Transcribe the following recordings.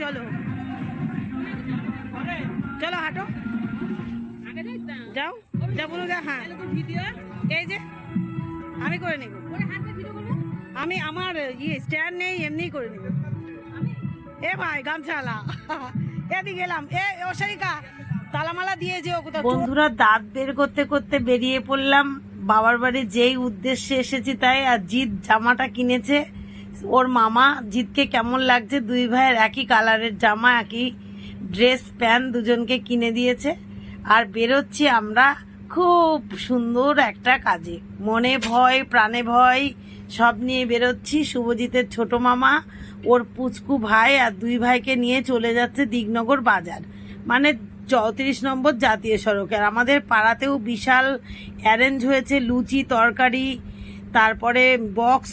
চলো। চলো হাঁটো। যাও, যা বলো, যা হ্যাঁ। এই যে, আমি করে নেব। আমি আমার ইয়ে স্ট্যান্ড নেই এমনি করে নেব। এ ভাই, গামছালা। এদিকে গেলাম এ, ও তালামালা দিয়ে যেও বন্ধুরা, দাঁত বের করতে করতে বেরিয়ে পড়লাম। বাবার বাড়ি যেই উদ্দেশ্যে এসেছি তাই, আর জিৎ জামাটা কিনেছে। ওর মামা জিৎকে কেমন লাগছে? দুই ভাইয়ের একই কালারের জামা, একই ড্রেস প্যান্ট দুজনকে কিনে দিয়েছে। আর বেরোচ্ছি আমরা খুব সুন্দর একটা কাজে। মনে ভয়, প্রাণে ভয়, সব নিয়ে বেরোচ্ছি। শুভজিতের ছোট মামা, ওর পুচকু ভাই আর দুই ভাইকে নিয়ে চলে যাচ্ছে দিগনগর বাজার। মানে চৌত্রিশ নম্বর জাতীয় সড়কে। আর আমাদের পাড়াতেও বিশাল অ্যারেঞ্জ হয়েছে, লুচি, তরকারি তারপরে বক্স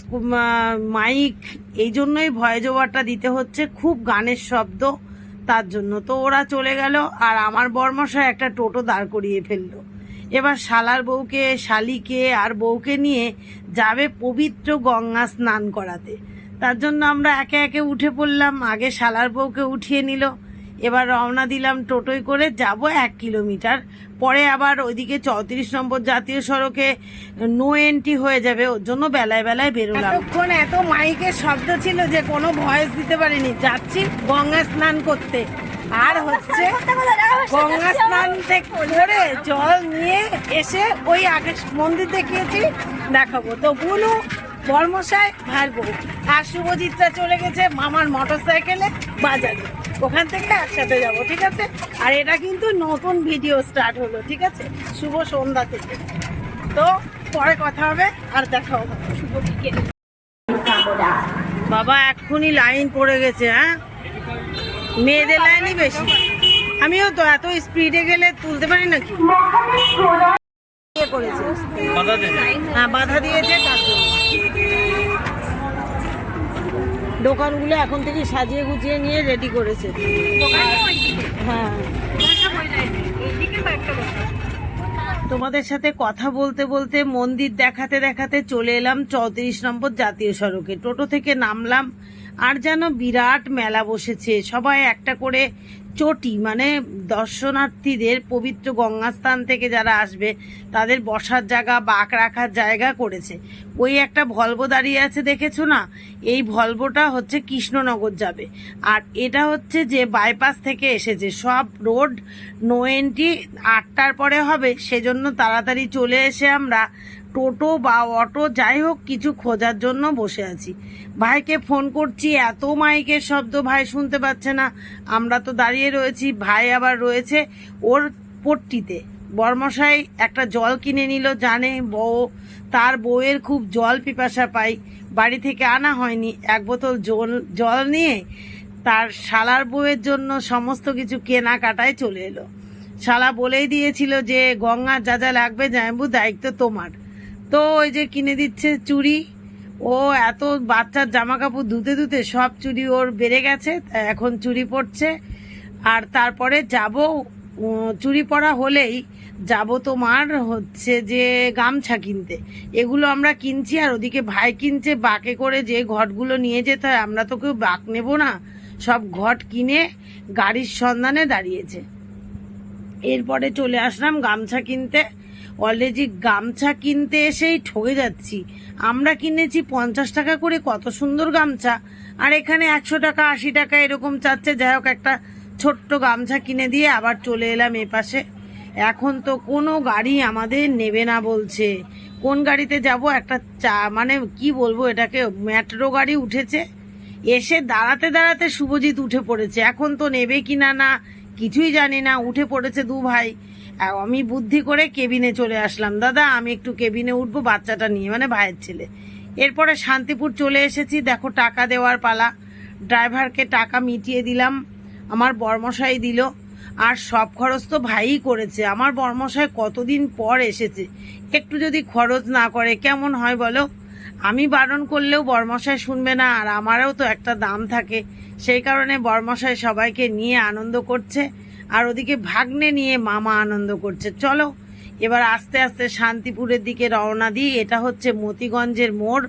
মাইক এই জন্যই ভয় জোয়ারটা দিতে হচ্ছে। খুব গানের শব্দ তার জন্য। তো ওরা চলে গেল আর আমার বর্মশাই একটা টোটো দাঁড় করিয়ে ফেলল। এবার শালার বউকে, শালিকে আর বউকে নিয়ে যাবে পবিত্র গঙ্গা স্নান করাতে। তার জন্য আমরা একে একে উঠে পড়লাম। আগে শালার বউকে উঠিয়ে নিল। এবার রওনা দিলাম টোটোয় করে। যাব এক কিলোমিটার পরে আবার ওইদিকে চৌত্রিশ নম্বর জাতীয় সড়কে নো এন্ট্রি হয়ে যাবে, ওর জন্য বেলায় বেলায় বেরোলাম। এতক্ষণ এত মাইকের শব্দ ছিল যে কোনো ভয়েস দিতে পারিনি। যাচ্ছি গঙ্গা স্নান করতে। আর হচ্ছে গঙ্গা স্নান থেকে জল নিয়ে এসে ওই আগে মন্দির দেখিয়েছি, দেখাবো। তো বুনু বর্মশাই ভাইয়ের বউ। আর শুভজিৎরা চলে গেছে মামার মোটর সাইকেলে বাজারে। ওখান থেকে একসাথে যাব ঠিক আছে? আর এটা কিন্তু নতুন ভিডিও স্টার্ট হলো ঠিক আছে? শুভ সন্ধ্যা থেকে। তো পরে কথা হবে আর দেখা হবে। শুভ বিকেল। বাবা এক্ষুনি লাইন পড়ে গেছে হ্যাঁ? মেয়েদের লাইনই বেশি। আমিও তো এত স্পিডে গেলে তুলতে পারি নাকি? করেছে? হ্যাঁ বাধা দিয়েছে তার জন্য। দোকানগুলো এখন থেকে সাজিয়ে গুছিয়ে নিয়ে রেডি করেছে। হ্যাঁ। তোমাদের সাথে কথা বলতে বলতে মন্দির দেখাতে দেখাতে চলে এলাম চৌত্রিশ নম্বর জাতীয় সড়কে। টোটো থেকে নামলাম। আর যেন বিরাট মেলা বসেছে। সবাই একটা করে চটি মানে দর্শনার্থীদের পবিত্র গঙ্গাস্থান থেকে যারা আসবে, তাদের বসার জায়গা বাঁক রাখার জায়গা করেছে। ওই একটা ভলভো দাঁড়িয়ে আছে দেখেছ না? এই ভলভোটা হচ্ছে কৃষ্ণনগর যাবে। আর এটা হচ্ছে যে বাইপাস থেকে এসেছে। সব রোড নো এন্ট্রি আটটার পরে হবে। সেজন্য তাড়াতাড়ি চলে এসে আমরা টোটো বা অটো, যাই হোক, কিছু খোঁজার জন্য বসে আছি। ভাইকে ফোন করছি, এত মাইকের শব্দ ভাই শুনতে পাচ্ছে না। আমরা তো দাঁড়িয়ে রয়েছি, ভাই আবার রয়েছে ওর পট্টিতে। বর্মশাই একটা জল কিনে নিল, জানে বউ, তার বউয়ের খুব জল পিপাসা পাই। বাড়ি থেকে আনা হয়নি, এক বোতল জল জল নিয়ে তার শালার বউয়ের জন্য সমস্ত কিছু কেনাকাটায় চলে এলো। শালা বলেই দিয়েছিল যে গঙ্গা যা যা লাগবে জানবু দায়িত্ব তোমার। তো ওই যে কিনে দিচ্ছে চুড়ি। ও এত বাচ্চার জামা কাপড় ধুতে ধুতে সব চুড়ি ওর বেড়ে গেছে, এখন চুড়ি পড়ছে আর তারপরে যাব চুড়ি পরা হলেই যাব তোমার হচ্ছে যে গামছা কিনতে। এগুলো আমরা কিনছি আর ওদিকে ভাই কিনছে, বাকে করে যে ঘটগুলো নিয়ে যেতে হয়, আমরা তো কেউ বাক নেব না। সব ঘট কিনে গাড়ির সন্ধানে দাঁড়িয়েছে। এরপরে চলে আসলাম গামছা কিনতে। অলরেডি গামছা কিনতে এসেই ঠকে যাচ্ছি। আমরা কিনেছি পঞ্চাশ টাকা করে, কত সুন্দর গামছা। আর এখানে একশো টাকা, আশি টাকা এরকম চাচ্ছে। যাই হোক, একটা ছোট্ট গামছা কিনে দিয়ে আবার চলে এলাম এ পাশে। এখন তো কোনো গাড়ি আমাদের নেবে না বলছে। কোন গাড়িতে যাব? একটা চা মানে কি বলব এটাকে, মেট্রো গাড়ি উঠেছে। এসে দাঁড়াতে দাঁড়াতে শুভজিৎ উঠে পড়েছে। এখন তো নেবে কিনা না কিছুই জানি না, উঠে পড়েছে দু ভাই। আমি বুদ্ধি করে কেবিনে চলে আসলাম। দাদা, আমি একটু কেবিনে উঠবো বাচ্চাটা নিয়ে মানে ভাইয়ের ছেলে। এরপরে শান্তিপুর চলে এসেছি। দেখো, টাকা দেওয়ার পালা। ড্রাইভারকে টাকা মিটিয়ে দিলাম। আমার বর্মশাই দিল। আর সব খরচ তো ভাইই করেছে। আমার বর্মশাই কতদিন পর এসেছে? একটু যদি খরচ না করে, কেমন হয় বলো? আমি বারণ করলেও বর্মশাই শুনবে না, আর আমারও তো একটা দাম থাকে। সেই কারণে বর্মশাই সবাইকে নিয়ে আনন্দ করছে। আর ওদিকে ভাগ্নে নিয়ে মামা আনন্দ করছে। চলো, এবার আস্তে আস্তে শান্তিপুরের দিকে রওনা দিই। এটা হচ্ছে মতিগঞ্জের মোড়।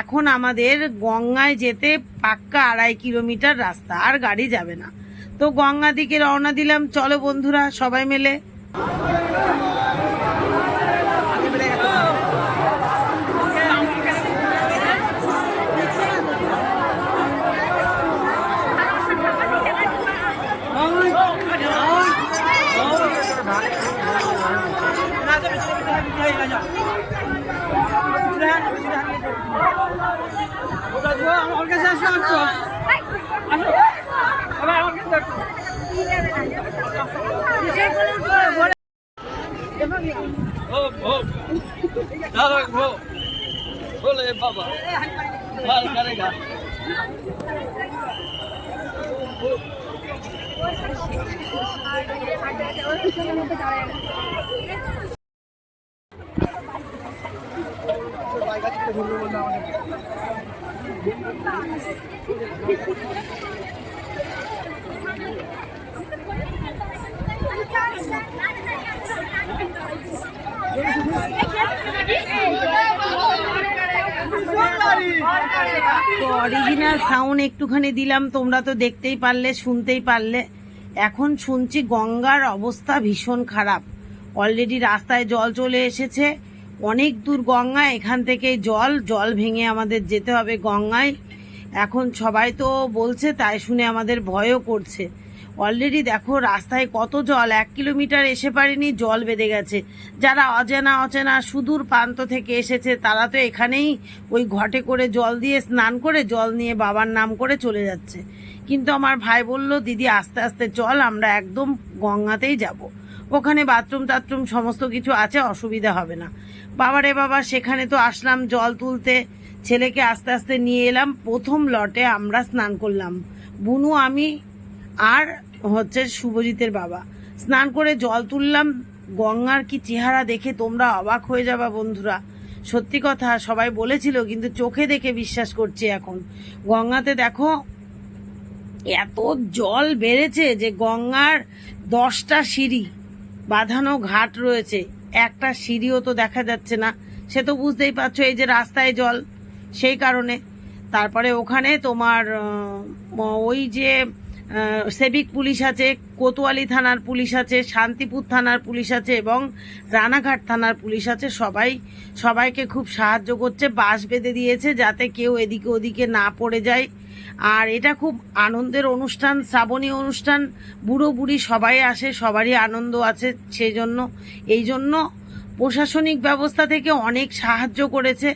এখন আমাদের গঙ্গায় যেতে পাক্কা আড়াই কিলোমিটার রাস্তা, আর গাড়ি যাবে না। তো গঙ্গা দিকে রওনা দিলাম। চলো বন্ধুরা, সবাই মিলে। हो हो दादा हो बोले बाबा हाल करेगा তো অরিজিনাল সাউন্ড একটুখানি দিলাম, তোমরা তো দেখতেই পারলে, শুনতেই পারলে। এখন শুনছি গঙ্গার অবস্থা ভীষণ খারাপ। অলরেডি রাস্তায় জল চলে এসেছে। অনেক দূর গঙ্গা, এখান থেকে জল জল ভেঙে আমাদের যেতে হবে গঙ্গায়। এখন সবাই তো বলছে, তাই শুনে আমাদের ভয়ও করছে। অলরেডি দেখো রাস্তায় কত জল, এক কিলোমিটার এসে পারেনি, জল বেঁধে গেছে। যারা অজানা অচেনা সুদূর প্রান্ত থেকে এসেছে, তারা তো এখানেই ওই ঘটে করে জল দিয়ে স্নান করে জল নিয়ে বাবার নাম করে চলে যাচ্ছে। কিন্তু আমার ভাই বলল, দিদি, আস্তে আস্তে চল, আমরা একদম গঙ্গাতেই যাব। ওখানে বাথরুম, টাথরুম সমস্ত কিছু আছে, অসুবিধা হবে না। বাবারে বাবা, সেখানে তো আসলাম জল তুলতে। ছেলেকে আস্তে আস্তে নিয়ে এলাম। প্রথম লটে আমরা স্নান করলাম। বুনু, আমি আর হচ্ছে শুভজিতের বাবা। স্নান করে জল তুললাম। গঙ্গার কি চেহারা দেখে তোমরা অবাক হয়ে যাবা বন্ধুরা। সত্যি কথা, সবাই বলেছিল, কিন্তু চোখে দেখে বিশ্বাস করছি এখন। গঙ্গাতে দেখো, এত জল বেড়েছে যে গঙ্গার দশটা সিঁড়ি, বাঁধানো ঘাট রয়েছে। একটা সিঁড়িও তো দেখা যাচ্ছে না। সে তো বুঝতেই পারছ, এই যে রাস্তায় জল, সেই কারণে। তারপরে ওখানে তোমার ওই যে সেবিক পুলিশ আছে, কোতোয়ালি থানার পুলিশ আছে, শান্তিপুর থানার পুলিশ আছে এবং রানাঘাট থানার পুলিশ আছে। সবাই, সবাইকে খুব সাহায্য করছে বাস বেঁধে দিয়েছে যাতে কেউ এদিকে ওদিকে না পড়ে যায়। আর এটা খুব আনন্দের অনুষ্ঠান, শ্রাবণী অনুষ্ঠান, বুড়ো বুড়ি সবাই আসে, সবারই আনন্দ আছে সেই জন্য এই জন্য প্রশাসনিক ব্যবস্থা থেকে অনেক সাহায্য করেছে,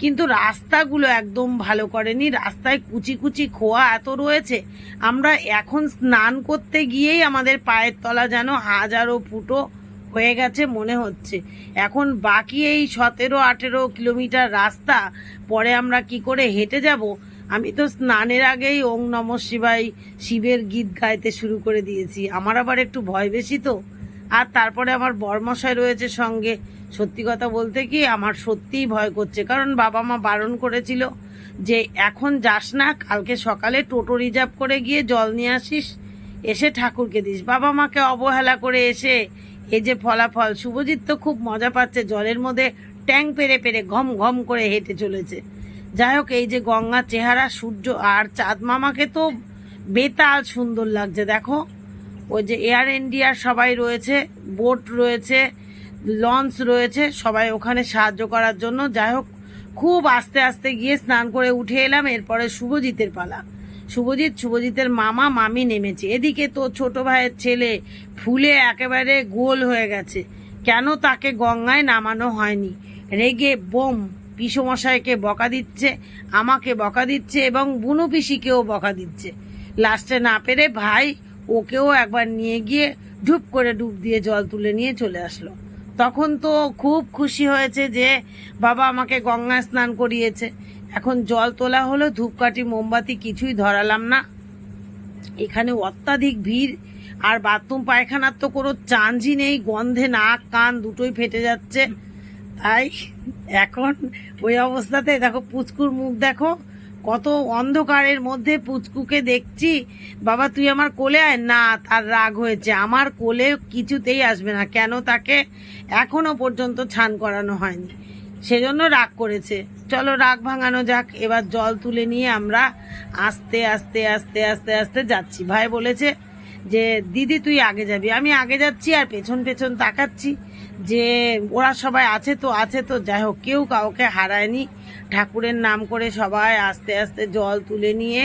কিন্তু রাস্তাগুলো একদম ভালো করেনি। রাস্তায় কুচি কুচি খোয়া এত রয়েছে। আমরা এখন স্নান করতে গিয়েই আমাদের পায়ের তলা যেন হাজারো ফুটো হয়ে গেছে মনে হচ্ছে। এখন বাকি এই সতেরো, আঠেরো কিলোমিটার রাস্তা, পরে আমরা কি করে হেঁটে যাব? আমি তো স্নানের আগেই ওং নম শিবাই শিবের গীত গাইতে শুরু করে দিয়েছি। আমার আবার একটু ভয় বেশি তো। আর তারপরে আমার বরমশাই রয়েছে সঙ্গে। সত্যি কথা বলতে কি, আমার সত্যিই ভয় করছে। কারণ বাবা মা বারণ করেছিল যে, এখন যাস না, কালকে সকালে টোটো রিজার্ভ করে গিয়ে জল নিয়ে আসিস, এসে ঠাকুরকে দিস। বাবা মাকে অবহেলা করে এসে এই যে ফলাফল, শুভজিৎ তো খুব মজা পাচ্ছে, জলের মধ্যে ট্যাং পেরে পেরে ঘম ঘম করে হেঁটে চলেছে। যাই হোক, এই যে গঙ্গার চেহারা, সূর্য আর চাঁদ মামাকে তো বেতাল সুন্দর লাগছে, দেখো। ওই যে এয়ার ইন্ডিয়ার সবাই রয়েছে বোট রয়েছে লঞ্চ রয়েছে, সবাই ওখানে সাহায্য করার জন্য। যাই হোক, খুব আস্তে আস্তে গিয়ে স্নান করে উঠে এলাম, এরপরে শুভজিতের পালা। শুভজিৎ, শুভজিতের মামা, মামি নেমেছে। এদিকে তো ছোট ভাইয়ের ছেলে ফুলে একেবারে গোল হয়ে গেছে। কেন তাকে গঙ্গায় নামানো হয়নি? রেগে বোম, পিসমশাইকে বকা দিচ্ছে, আমাকে বকা দিচ্ছে এবং বুনু পিসিকেও বকা দিচ্ছে। লাস্টে না পেরে ভাই ওকেও একবার নিয়ে গিয়ে ঢুপ করে ডুব দিয়ে জল তুলে নিয়ে চলে আসলো। তখন তো খুব খুশি হয়েছে যে বাবা আমাকে গঙ্গায় স্নান করিয়েছে। এখন জল তোলা হলো, ধূপকাঠি, মোমবাতি কিছুই ধরালাম না। এখানে অত্যাধিক ভিড়, আর বাথরুম, পায়খানার তো কোনো চাঞ্জই নেই, গন্ধে নাক, কান দুটোই ফেটে যাচ্ছে। তাই এখন ওই অবস্থাতে দেখো, পুচকুর মুখ দেখো কত অন্ধকারের মধ্যে পুচকুকে দেখছি। বাবা, তুই আমার কোলে আয়। না, তার রাগ হয়েছে। আমার কোলে কিছুতেই আসবে না। কেন তাকে এখনও পর্যন্ত ছান করানো হয়নি। সেজন্য রাগ করেছে। চলো, রাগ ভাঙানো যাক। এবার জল তুলে নিয়ে আমরা আস্তে আস্তে আস্তে আস্তে আস্তে যাচ্ছি। ভাই বলেছে যে, দিদি, তুই আগে যাবি। আমি আগে যাচ্ছি আর পেছন পেছন তাকাচ্ছি যে, ওরা সবাই আছে তো আছে তো, যাই হোক, কেউ কাউকে হারায়নি। ঠাকুরের নাম করে সবাই আস্তে আস্তে জল তুলে নিয়ে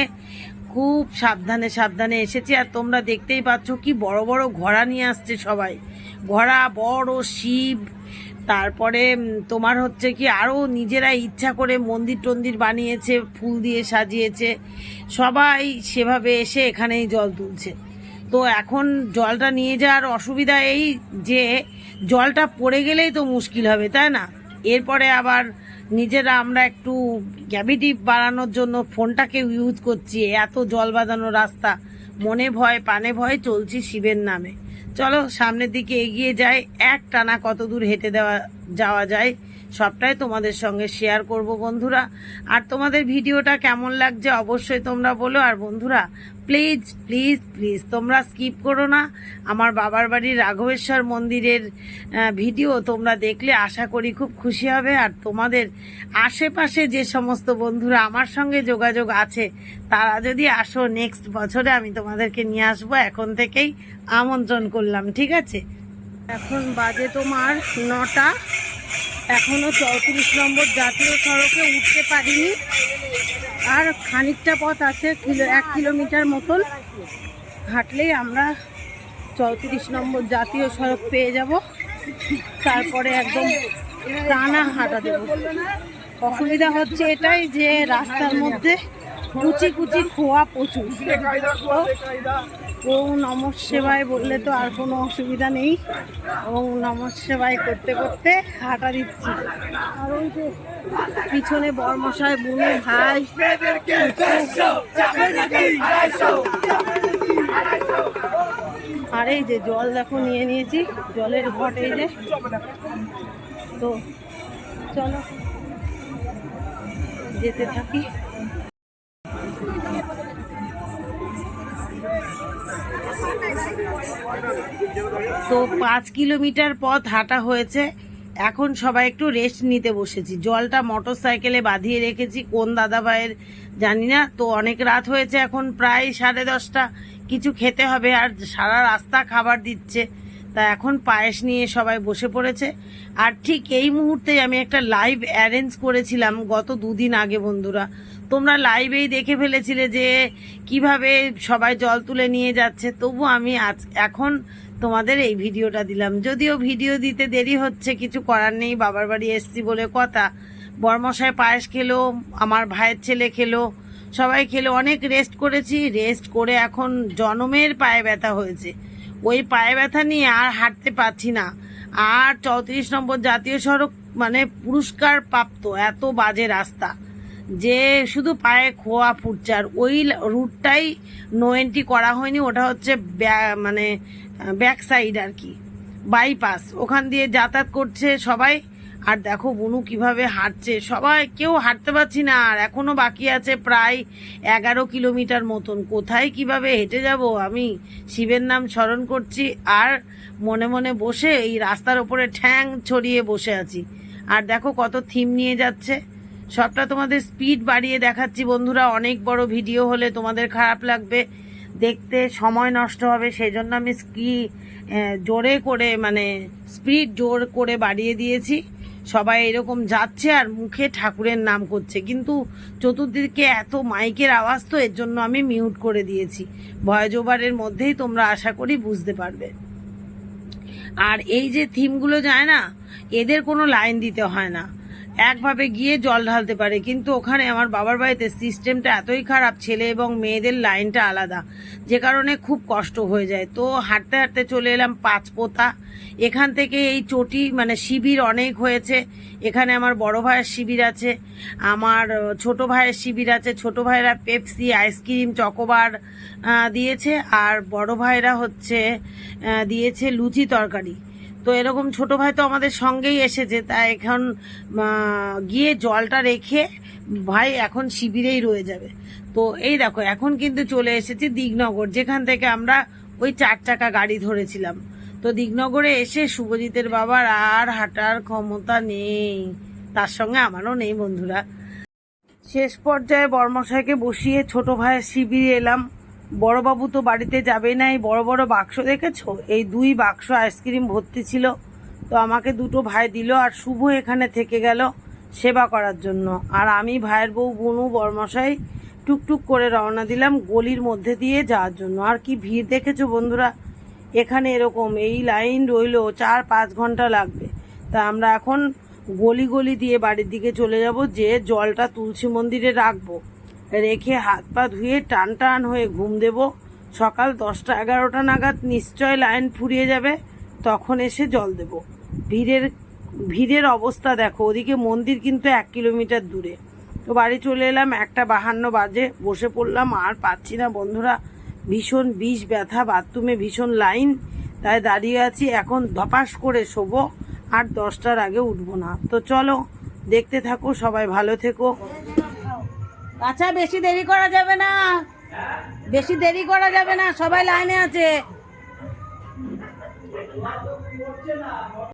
খুব সাবধানে সাবধানে এসেছি। আর তোমরা দেখতেই পাচ্ছ কি বড় বড় ঘোড়া নিয়ে আসছে সবাই। ঘোড়া, বড়, শিব, তারপরে তোমার হচ্ছে কি আরও নিজেরা ইচ্ছা করে মন্দির টন্দির বানিয়েছে, ফুল দিয়ে সাজিয়েছে। সবাই সেভাবে এসে এখানেই জল তুলছে। তো এখন জলটা নিয়ে যাওয়ার অসুবিধা এই যে জলটা পড়ে গেলেই তো মুশকিল হবে, তাই না? এরপরে আবার নিজেরা আমরা একটু গ্যাভিটি বাড়ানোর জন্য ফোনটাকে ইউজ করছি, এত জল বাঁধানো রাস্তা। মনে ভয় পানে ভয় চলছি শিবের নামে। চলো, সামনের দিকে এগিয়ে যাই, এক টানা কত দূর হেঁটে দেওয়া, যাওয়া যায়, সবটাই তোমাদের সঙ্গে শেয়ার করব বন্ধুরা। আর তোমাদের ভিডিওটা কেমন লাগছে অবশ্যই তোমরা বলো, আর বন্ধুরা প্লিজ প্লিজ প্লিজ তোমরা স্কিপ করো না। আমার বাবার বাড়ির রাঘবেশ্বর মন্দিরের ভিডিও তোমরা দেখলে আশা করি খুব খুশি হবে। আর তোমাদের আশেপাশে যে সমস্ত বন্ধুরা আমার সঙ্গে যোগাযোগ আছে, তারা যদি আসো নেক্সট বছরে আমি তোমাদেরকে নিয়ে আসব। এখন থেকেই আমন্ত্রণ করলাম, ঠিক আছে? এখন বাজে তোমার নটা। এখনও চৌত্রিশ নম্বর জাতীয় সড়কে উঠতে পারিনি। আর খানিকটা পথ আছে, কিলো এক কিলোমিটার মতন। হাঁটলেই আমরা চৌত্রিশ নম্বর জাতীয় সড়ক পেয়ে যাব। তারপরে একদম টানা হাঁটা দেব। অসুবিধা হচ্ছে এটাই যে রাস্তার মধ্যে কুচি কুচি খোয়া প্রচুর। ওম নম সেবায় বললে তো আর কোনো অসুবিধা নেই। ওম নম সেবায় করতে করতে হাঁটা দিচ্ছি। আর ওই যে পিছনে বর্মশায় বুনু ভাই, আর এই যে জল দেখো নিয়ে নিয়েছি, জলের ঘট এই যে। তো চলো, যেতে থাকি। তো পাঁচ কিলোমিটার পথ হাঁটা হয়েছে। এখন সবাই একটু রেস্ট নিতে বসেছি। জলটা মোটর সাইকেলে বাঁধিয়ে রেখেছি। কোন দাদা ভাইয়ের জানি না। তো অনেক রাত হয়েছে এখন প্রায় সাড়ে দশটা। কিছু খেতে হবে আর সারা রাস্তা খাবার দিচ্ছে। তা এখন পায়েস নিয়ে সবাই বসে পড়েছে। আর ঠিক এই মুহূর্তে আমি একটা লাইভ অ্যারেঞ্জ করেছিলাম গত দুদিন আগে বন্ধুরা। তোমরা লাইভেই দেখে ফেলেছিলে যে কীভাবে সবাই জল তুলে নিয়ে যাচ্ছে। তবু আমি আজ, এখন তোমাদের এই ভিডিওটা দিলাম। যদিও ভিডিও দিতে দেরি হচ্ছে, কিছু করার নেই, বাবার বাড়ি এসছি বলে কথা। বর্মশায় পায়েস খেলো, আমার ভাইয়ের ছেলে খেলো, সবাই খেলো। অনেক রেস্ট করেছি রেস্ট করে এখন জনমের পায়ে ব্যথা হয়েছে। ওই পায়ে ব্যথা নিয়ে আর হাঁটতে পারছি না। আর চৌত্রিশ নম্বর জাতীয় সড়ক মানে পুরস্কার প্রাপ্ত, এত বাজে রাস্তা। যে শুধু পায়ে খোয়া ফুটছে আর ওই রুটটাই নো এন্ট্রি করা হয়নি, ওটা হচ্ছে মানে ব্যাক সাইড আর কি বাইপাস ওখান দিয়ে যাতায়াত করছে সবাই, আর দেখো বুনু কীভাবে হাঁটছে, সবাই, কেউ হাঁটতে পারছি না, আর এখনও বাকি আছে প্রায় এগারো কিলোমিটার মতন, কোথায় কীভাবে হেঁটে যাব আমি শিবের নাম স্মরণ করছি, আর মনে মনে বসে এই রাস্তার ওপরে ঠ্যাং ছড়িয়ে বসে আছি, আর দেখো কত থিম নিয়ে যাচ্ছে সবটা তোমাদের স্পিড বাড়িয়ে দেখাচ্ছি বন্ধুরা। অনেক বড় ভিডিও হলে তোমাদের খারাপ লাগবে। দেখতে সময় নষ্ট হবে সেই জন্য আমি স্কি জোরে করে মানে স্পিড জোর করে বাড়িয়ে দিয়েছি। সবাই এরকম যাচ্ছে আর মুখে ঠাকুরের নাম করছে। কিন্তু চতুর্দিকে এত মাইকের আওয়াজ তো এর জন্য আমি মিউট করে দিয়েছি। ভয়েস ওভারের মধ্যেই তোমরা আশা করি বুঝতে পারবে। আর এই যে থিমগুলো যায় না, এদের কোনো লাইন দিতে হয় না। একভাবে গিয়ে জল ঢালতে পারে। কিন্তু ওখানে আমার বাবার বাড়িতে সিস্টেমটা এতই খারাপ, ছেলে এবং মেয়েদের লাইনটা আলাদা, যে কারণে খুব কষ্ট হয়ে যায়। তো হাঁটতে হাঁটতে চলে এলাম পাঁচপোতা। এখান থেকে এই চটি মানে শিবির অনেক হয়েছে। এখানে আমার বড় ভাইয়ের শিবির আছে, আমার ছোট ভাইয়ের শিবির আছে, ছোট ভাইয়েরা পেপসি, আইসক্রিম, চকোবার দিয়েছে, আর বড় ভাইরা হচ্ছে দিয়েছে লুচি তরকারি। তো এরকম ছোট ভাই তো আমাদের সঙ্গেই এসেছে তাই এখন গিয়ে জলটা রেখে ভাই এখন শিবিরেই রয়ে যাবে। তো এই দেখো, এখন কিন্তু চলে এসেছি দিগনগর, যেখান থেকে আমরা ওই চার চাকা গাড়ি ধরেছিলাম। তো দিগনগরে এসে শুভজিতের বাবার আর হাঁটার ক্ষমতা নেই, তার সঙ্গে আমারও নেই বন্ধুরা। শেষ পর্যায়ে বর্মশাইকে বসিয়ে ছোট ভাইয়ের শিবিরে এলাম। বড়বাবু তো বাড়িতে যাবে না, এই বড় বড় বাক্স দেখেছ? এই দুই বাক্স আইসক্রিম ভর্তি ছিল। তো আমাকে দুটো ভাই দিল আর শুভ এখানে থেকে গেল সেবা করার জন্য। আর আমি ভাইয়ের বউ বুনু বর্মশাই টুকটুক করে রওনা দিলাম গলির মধ্যে দিয়ে যাওয়ার জন্য। আর কি ভিড় দেখেছ বন্ধুরা? এখানে এরকম, এই লাইন রইল, চার পাঁচ ঘণ্টা লাগবে। তা আমরা এখন গলি গলি দিয়ে বাড়ির দিকে চলে যাব, যে জলটা তুলসী মন্দিরে রাখব। রেখে হাত পা ধুয়ে টান টান হয়ে ঘুম দেব। সকাল দশটা এগারোটা নাগাদ নিশ্চয় লাইন ফুরিয়ে যাবে, তখন এসে জল দেব। ভিড়ের ভিড়ের অবস্থা দেখো, ওদিকে মন্দির কিন্তু এক কিলোমিটার দূরে। তো বাড়ি চলে এলাম, একটা বাহান্ন বাজে, বসে পড়লাম, আর পাচ্ছি না বন্ধুরা, ভীষণ বিষ ব্যথা, বাথরুমে ভীষণ লাইন, তাই দাঁড়িয়ে আছি, এখন ধপাস করে শোবো, আর দশটার আগে উঠবো না। তো চলো, দেখতে থাকো, সবাই ভালো থেকো। আচ্ছা বেশি দেরি করা যাবে না। বেশি দেরি করা যাবে না সবাই লাইনে আছে।